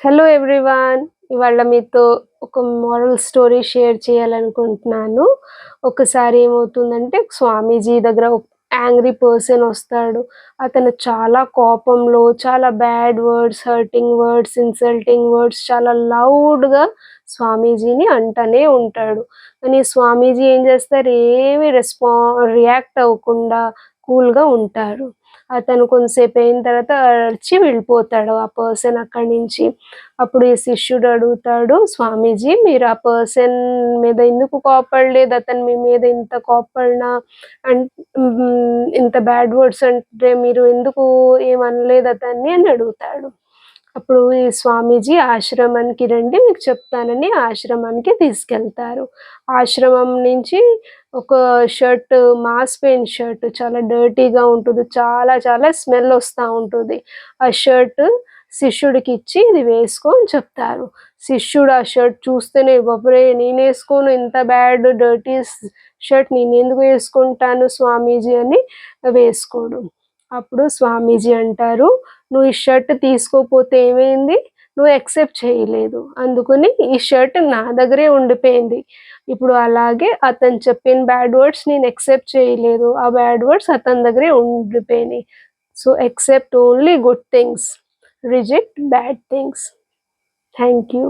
Hello everyone ఇవాళ మీతో ఒక మోరల్ స్టోరీ షేర్ చేయాలనుకుంటున్నాను. ఒకసారి ఏమవుతుందంటే స్వామీజీ దగ్గర ఒక యాంగ్రీ పర్సన్ వస్తాడు. అతను చాలా కోపంలో చాలా bad words hurting words insulting words చాలా లౌడ్గా స్వామీజీని అంటనే ఉంటాడు. కానీ స్వామీజీ ఏం చేస్తారు? ఏమి రెస్పా రియాక్ట్ అవ్వకుండా కూల్గా ఉంటారు. అతను కొంతసేపు అయిన తర్వాత అరిచి వెళ్ళిపోతాడు ఆ పర్సన్ అక్కడి నుంచి. అప్పుడు ఈ శిష్యుడు అడుగుతాడు స్వామీజీ మీరు ఆ పర్సన్ మీద ఎందుకు కోపడలేదు అతను మీ మీద ఇంత కోపడినా అండ్ ఇంత బ్యాడ్ వర్డ్స్ అంటే మీరు ఎందుకు ఏమనలేదు అతన్ని? అని అడుగుతాడు. అప్పుడు ఈ స్వామీజీ ఆశ్రమానికి రండి మీకు చెప్తానని ఆశ్రమానికి తీసుకెళ్తారు. ఆశ్రమం నుంచి ఒక షర్ట్ మాస్ పెయిన్ షర్ట్ చాలా డర్టీగా ఉంటుంది చాలా చాలా స్మెల్ వస్తూ ఉంటుంది. ఆ షర్ట్ శిష్యుడికి ఇచ్చి ఇది వేసుకొని చెప్తారు. శిష్యుడు ఆ షర్ట్ చూస్తేనే బాబరే నేను వేసుకోను ఇంత బ్యాడ్ డర్టీ షర్ట్ నేను ఎందుకు వేసుకుంటాను స్వామీజీ అని వేసుకోడు. అప్పుడు స్వామీజీ అంటారు నువ్వు ఈ షర్ట్ తీసుకోపోతే ఏమైంది? నువ్వు యాక్సెప్ట్ చేయలేదు. అందుకని ఈ షర్ట్ నా దగ్గరే ఉండిపోయింది. ఇప్పుడు అలాగే అతను చెప్పిన బ్యాడ్ వర్డ్స్ నేను యాక్సెప్ట్ చేయలేదు. ఆ బ్యాడ్ వర్డ్స్ అతని దగ్గరే ఉండిపోయినాయి. So accept only good things reject bad things thank you